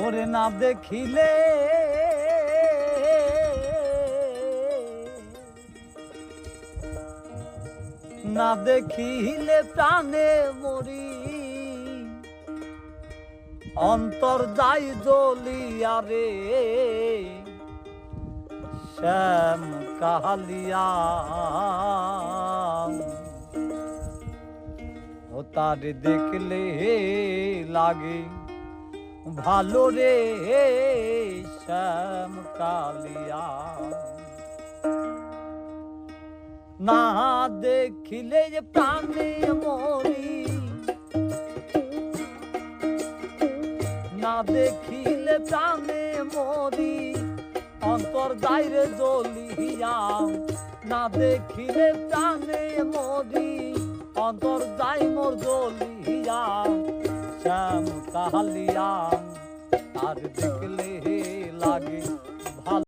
ওরে না দেখিলে না দেখিলে প্রাণে মরি। অন্তর যাই জ্বলিয়া রে, শ্যাম কাহালিয়া। ও তার দেখলে লাগে ভালো রে শ্যাম কালিয়া। না দেখিলে যে প্রাণে মরি, না দেখিলে প্রাণে মরি, অন্তর দাইরে জ্বলিয়া। না দেখিলে প্রাণে মরি, অন্তর যাই মোর জ্বলিয়া শ্যাম কাহালিয়া আর দেখলে লাগে